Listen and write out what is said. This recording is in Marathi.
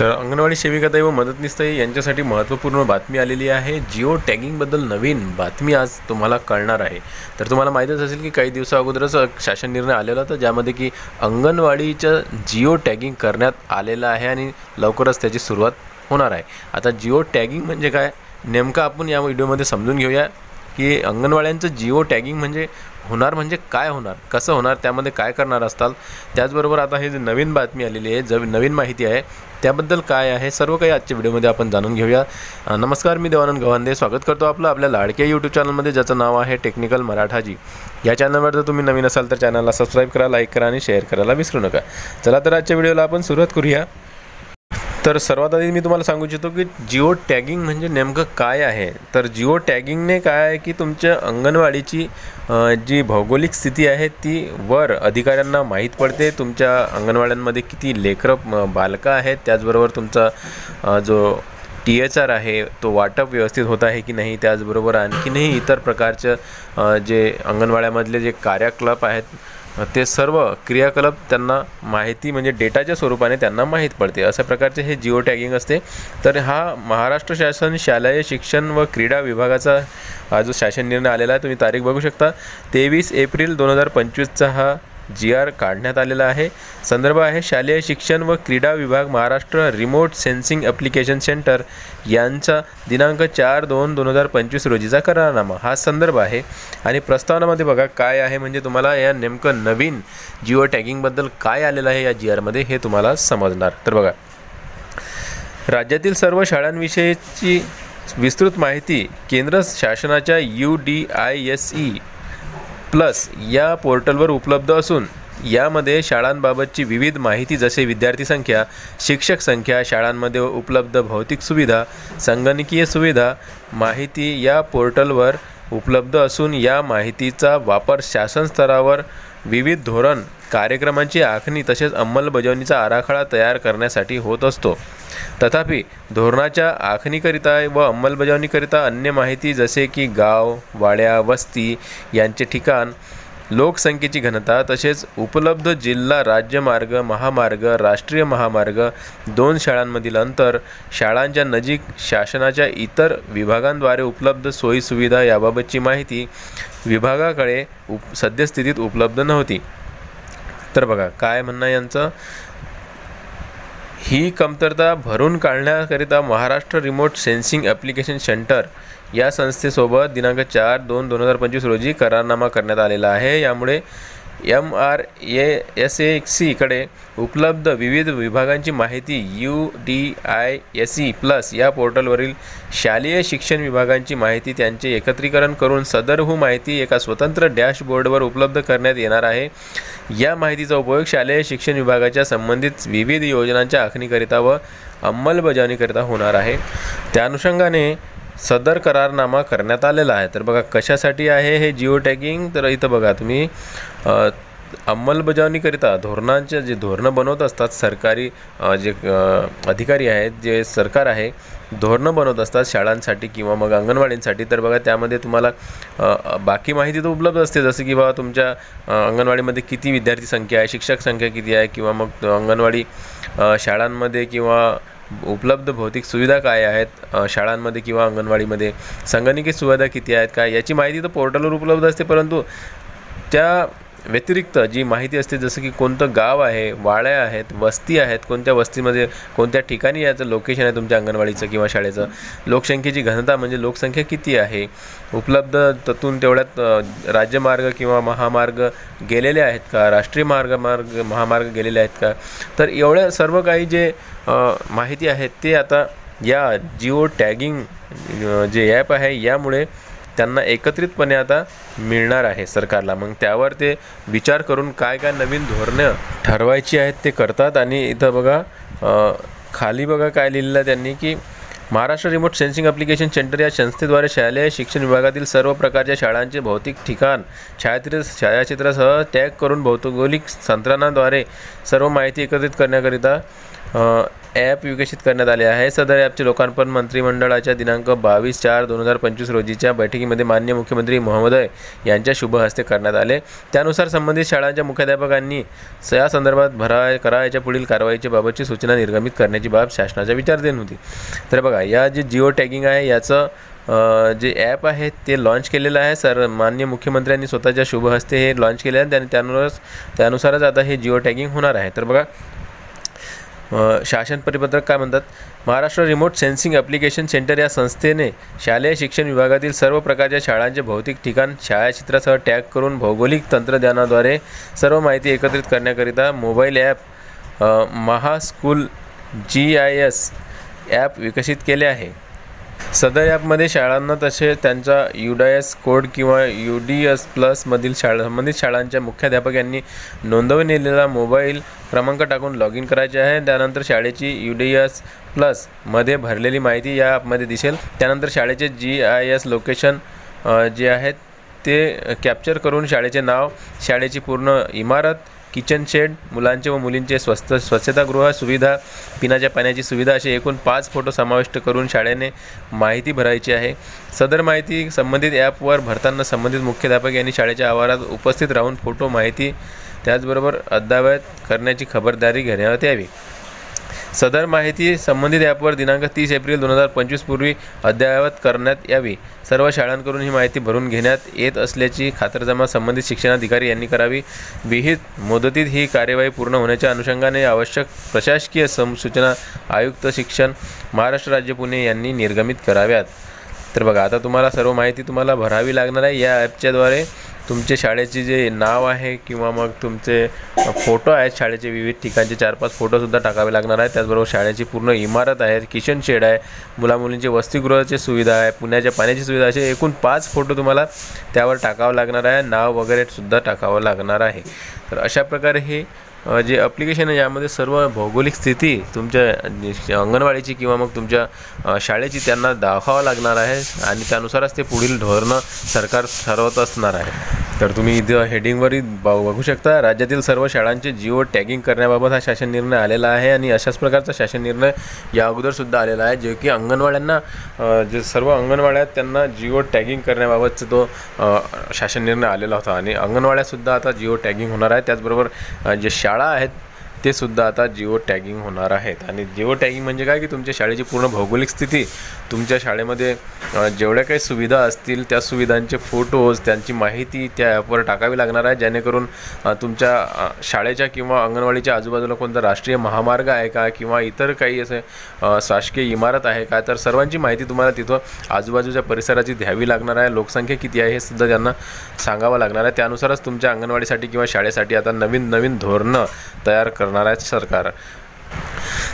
तर अंगणवाडी सेविकाताई व मदतनीसताई यांच्यासाठी महत्त्वपूर्ण बातमी आलेली आहे. जिओ टॅगिंगबद्दल नवीन बातमी आज तुम्हाला कळणार आहे. तर तुम्हाला माहीतच असेल की काही दिवसा अगोदरच शासन निर्णय आलेला होता ज्यामध्ये की अंगणवाडीचं जिओ टॅगिंग करण्यात आलेलं आहे आणि लवकरच त्याची सुरुवात होणार आहे. आता जिओ टॅगिंग म्हणजे काय? नेमकं आपण या व्हिडिओमध्ये समजून घेऊया. की अंगणवाड्यांचं जिओ टॅगिंग म्हणजे होणार म्हणजे काय होणार? कसं होणार? त्यामध्ये काय करणार असताल? त्याचबरोबर आता हे जे नवीन बातमी आलेली आहे जव नवीन माहिती आहे त्याबद्दल काय आहे? सर्व काही आजच्या व्हिडिओमध्ये आपण जाणून घेऊया. नमस्कार मी देवानंद गव्हांदे. स्वागत करतो आपलं आपल्या लाडक्या यूट्यूब चॅनलमध्ये ज्याचं नाव आहे टेक्निकल मराठाजी. या चॅनलवर जर तुम्ही नवीन असाल तर चॅनलला सबस्क्राईब करा लाईक करा आणि शेअर करायला विसरू नका. चला तर आजच्या व्हिडिओला आपण सुरुवात करूया. तर सर्वात आधी मी तुम्हाला सांगू इच्छितो की जिओ टॅगिंग म्हणजे नेमकं काय आहे? तर जिओ टॅगिंगने काय आहे की तुमच्या अंगणवाडीची जी भौगोलिक स्थिती आहे ती वर अधिकाऱ्यांना माहीत पडते. तुमच्या अंगणवाड्यांमध्ये किती लेकरं बालकं आहेत त्याचबरोबर तुमचा जो टी एच आर आहे तो वाटप व्यवस्थित होत आहे की नाही? त्याचबरोबर आणखीनही इतर प्रकारचं जे अंगणवाड्यामधले जे कार्यकलाप आहेत ते सर्व क्रियाकलाप त्यांना माहिती म्हणजे डेटाच्या स्वरूपाने त्यांना माहीत पडते. अशा प्रकारचे हे जिओ टॅगिंग असते. तर हा महाराष्ट्र शासन शालेय शिक्षण व क्रीडा विभागाचा हा जो शासन निर्णय आलेला आहे तुम्ही तारीख बघू शकता. तेवीस एप्रिल दोन हजार पंचवीसचा हा जी आर काढण्यात आलेला आहे. संदर्भ आहे शालेय शिक्षण व क्रीडा विभाग Maharashtra remote sensing application centre यांचा दिनांक चार दोन दोन हजार पंचवीस रोजीचा करारनामा. हा संदर्भ आहे. आणि प्रस्तावनामध्ये बघा काय आहे म्हणजे तुम्हाला या नेमकं नवीन जिओ टॅगिंगबद्दल काय आलेलं आहे या जी आरमध्ये हे तुम्हाला समजणार. तर बघा राज्यातील सर्व शाळांविषयीची विस्तृत माहिती केंद्र शासनाच्या U D I S E plus या पोर्टलवर उपलब्ध असून यामध्ये शाळांबाबतची विविध माहिती जसे विद्यार्थी संख्या शिक्षक संख्या शाळांमध्ये उपलब्ध भौतिक सुविधा संगणकीय सुविधा माहिती या पोर्टलवर उपलब्ध असून या माहितीचा वापर शासन स्तरावर विविध धोरण कार्यक्रमांची आखणी तसेच अंमलबजावणीचा आराखडा तयार करण्यासाठी होत असतो. तथापि धोरणाच्या आखणीकरिता व अंमलबजावणीकरिता अन्य माहिती जसे की गाव वाड्या वस्ती यांचे ठिकाण लोकसंख्येची घनता तसेच उपलब्ध जिल्हा राज्यमार्ग महामार्ग राष्ट्रीय महामार्ग दोन शाळांमधील अंतर शाळांच्या नजीक शासनाच्या इतर विभागांद्वारे उपलब्ध सोयीसुविधा याबाबतची माहिती विभागाकडे उप सद्यस्थितीत उपलब्ध नव्हती. तर बघा काय म्हणणं यांचं? ही कमतरता भरून काढण्याकरिता Maharashtra remote sensing application centre या संस्थेसोबत दिनांक चार दोन दोन हजार पंचवीस रोजी करारनामा करण्यात आलेला आहे. यामुळे M R A S A सीकडे उपलब्ध विविध विभागांची माहिती U D I S E plus या पोर्टलवरील शालेय शिक्षण विभागांची माहिती त्यांचे एकत्रीकरण करून सदरहू माहिती एका स्वतंत्र डॅशबोर्डवर उपलब्ध करण्यात येणार आहे. या माहितीचा उपयोग शालेय शिक्षण विभागाच्या संबंधित विविध योजनांच्या आखणीकरिता व अंमलबजावणीकरिता होणार आहे. त्या अनुषंगाने सदर करारनामा करण्यात आलेला आहे. तर बघा कशासाठी आहे हे जिओ टॅगिंग तर इथं बघा तुम्ही अंमलबजावणीकरिता धोरणांचे जे धोरणं बनवत असतात सरकारी जे अधिकारी आहेत जे सरकार आहे धोरणं बनवत असतात शाळांसाठी किंवा मग अंगणवाडींसाठी. तर बघा त्यामध्ये तुम्हाला बाकी माहिती तर उपलब्ध असते. जसं की बाबा तुमच्या अंगणवाडीमध्ये किती विद्यार्थी संख्या आहे शिक्षक संख्या किती आहे किंवा मग अंगणवाडी शाळांमध्ये किंवा उपलब्ध भौतिक सुविधा काय आहेत शाळांमध्ये किंवा अंगणवाडीमध्ये संगणकीय सुविधा किती आहेत काय? याची माहिती तर पोर्टलवर उपलब्ध असते. परंतु त्या व्यतिरिक्त जी माहिती असते जसं की कोणतं गाव आहे वाड्या आहेत वस्ती आहेत कोणत्या वस्तीमध्ये कोणत्या ठिकाणी याचं लोकेशन आहे तुमच्या अंगणवाडीचं किंवा शाळेचं? लोकसंख्येची घनता म्हणजे लोकसंख्या किती आहे? उपलब्ध ततून तेवढ्यात राज्यमार्ग किंवा महामार्ग गेलेले आहेत का? राष्ट्रीय मार्ग मार्ग महामार्ग गेलेले आहेत का? तर एवढ्या सर्व काही जे माहिती आहेत ते आता या जिओ टॅगिंग जे ॲप आहे यामुळे त्यांना एकत्रितपणे आता मिळणार आहे सरकारला. मग त्यावर ते विचार करून काय काय नवीन धोरणं ठरवायची आहेत ते करतात. आणि इथं बघा खाली बघा काय लिहिलेलं आहे त्यांनी की Maharashtra remote sensing application centre या संस्थेद्वारे शालेय शिक्षण विभागातील सर्व प्रकारच्या शाळांचे भौतिक ठिकाण छायाचित्र छायाचित्रासह टॅग करून भौगोलिक संत्रणाद्वारे सर्व माहिती एकत्रित करण्याकरिता ॲप विकसित करण्यात आले आहे. सदर ॲपचे लोकार्पण मंत्रिमंडळाच्या दिनांक बावीस चार दोन हजार पंचवीस रोजीच्या बैठकीमध्ये मान्य मुख्यमंत्री महोदय यांच्या शुभ हस्ते करण्यात आले. त्यानुसार संबंधित शाळांच्या मुख्याध्यापकांनी स- या संदर्भात भरा करायच्या पुढील कारवाईच्या बाबतची सूचना निर्गमित करण्याची बाब शासनाच्या विचारधीन होती. तर बघा या जे जिओ टॅगिंग आहे याचं जे ॲप आहे ते लॉन्च केलेलं आहे. सर मान्य मुख्यमंत्र्यांनी स्वतःच्या शुभ हस्ते हे लॉन्च केले आहे आणि त्यानुसारच त्यानुसारच आता हे जिओ टॅगिंग होणार आहे. तर बघा शासन परिपत्रक काय म्हणतात? Maharashtra remote sensing application centre या संस्थेने शालेय शिक्षण विभागातील सर्व प्रकारच्या शाळांचे भौतिक ठिकाण छायाचित्रासह टॅग करून भौगोलिक तंत्रज्ञानाद्वारे सर्व माहिती एकत्रित करण्याकरिता mobile app Mahaschool G I S app विकसित केले आहे. सदर ॲपमध्ये शाळांना तसे त्यांचा यू एस कोड किंवा यू डी एस प्लसमधील शाळा संबंधित शाळांच्या मुख्याध्यापक यांनी नोंदवलेला मोबाईल क्रमांक टाकून लॉग इन करायचे आहे. त्यानंतर शाळेची यू डी एस प्लसमध्ये भरलेली माहिती या ॲपमध्ये दिसेल. त्यानंतर शाळेचे जी आय एस लोकेशन जे आहेत ते कॅप्चर करून शाळेचे नाव शाळेची पूर्ण इमारत किचन शेड मुलांचे व मुलींचे स्वस्त स्वच्छतागृह सुविधा पिण्याच्या पाण्याची सुविधा असे एकूण पाच फोटो समाविष्ट करून शाळेने माहिती भरायची आहे. सदर माहिती संबंधित ॲपवर भरताना संबंधित मुख्याध्यापक यांनी शाळेच्या आवारात उपस्थित राहून फोटो माहिती त्याचबरोबर अद्ययावत करण्याची खबरदारी घेण्यात यावी. सदर माहिती संबंधित ॲपवर दिनांक तीस एप्रिल दोन हजार पंचवीस पूर्वी अद्ययावत करण्यात यावी. सर्व शाळांकडून ही माहिती भरून घेण्यात येत असल्याची खातरजमा संबंधित शिक्षणाधिकारी यांनी करावी. विहित मुदतीत ही कार्यवाही पूर्ण होण्याच्या अनुषंगाने आवश्यक प्रशासकीय सूचना आयुक्त शिक्षण महाराष्ट्र राज्य पुणे यांनी निर्गमित कराव्यात. तर बघा आता तुम्हाला सर्व माहिती तुम्हाला भरावी लागणार आहे. या ॲपच्याद्वारे तुमचे शाळेचे जे नाव आहे किंवा मग तुमचे फोटो आहेत शाळेचे विविध ठिकाणचे चार पाच फोटोसुद्धा टाकावे लागणार आहेत. त्याचबरोबर शाळेची पूर्ण इमारत आहे किचन शेड आहे मुलामुलींचे वसतिगृहाची सुविधा आहे पुण्याच्या पाण्याची सुविधा असे एकूण पाच फोटो तुम्हाला त्यावर टाकावं लागणार आहे. नाव वगैरे सुद्धा टाकावं लागणार आहे. तर अशा प्रकारे हे जे अप्लिकेशन आहे यामध्ये सर्व भौगोलिक स्थिती तुमच्या अंगणवाडीची किंवा मग तुमच्या शाळेची त्यांना दाखवावं लागणार आहे आणि त्यानुसारच ते पुढील धोरणं सरकार ठरवत असणार आहे. तर तुम्ही इथं हेडिंगवरही बघू शकता. राज्यातील सर्व शाळांचे जिओ टॅगिंग करण्याबाबत हा शासन निर्णय आलेला आहे आणि अशाच प्रकारचा शासन निर्णय या अगोदरसुद्धा आलेला आहे जे की अंगणवाड्यांना जे सर्व अंगणवाड्यात त्यांना जिओ टॅगिंग करण्याबाबतचा तो शासन निर्णय आलेला होता. आणि अंगणवाड्यासुद्धा आता जिओ टॅगिंग होणार आहे. त्याचबरोबर जे शाळा आहेत ते सुद्धा आता जिओ टॅगिंग होणार आहेत. आणि जिओ टॅगिंग म्हणजे काय? की तुमच्या शाळेची पूर्ण भौगोलिक स्थिती तुमच्या शाळेमध्ये जेवढ्या काही सुविधा असतील त्या सुविधांचे फोटोज त्यांची माहिती त्या ॲपवर टाकावी लागणार आहे जेणेकरून तुमच्या शाळेच्या किंवा अंगणवाडीच्या आजूबाजूला कोणता राष्ट्रीय महामार्ग आहे का किंवा इतर काही असे शासकीय इमारत आहे का तर सर्वांची माहिती तुम्हाला तिथं आजूबाजूच्या परिसराची द्यावी लागणार आहे. लोकसंख्या किती आहे हे सुद्धा त्यांना सांगावं लागणार आहे. त्यानुसारच तुमच्या अंगणवाडीसाठी किंवा शाळेसाठी आता नवीन नवीन धोरणं तयार करणार आहे सरकार.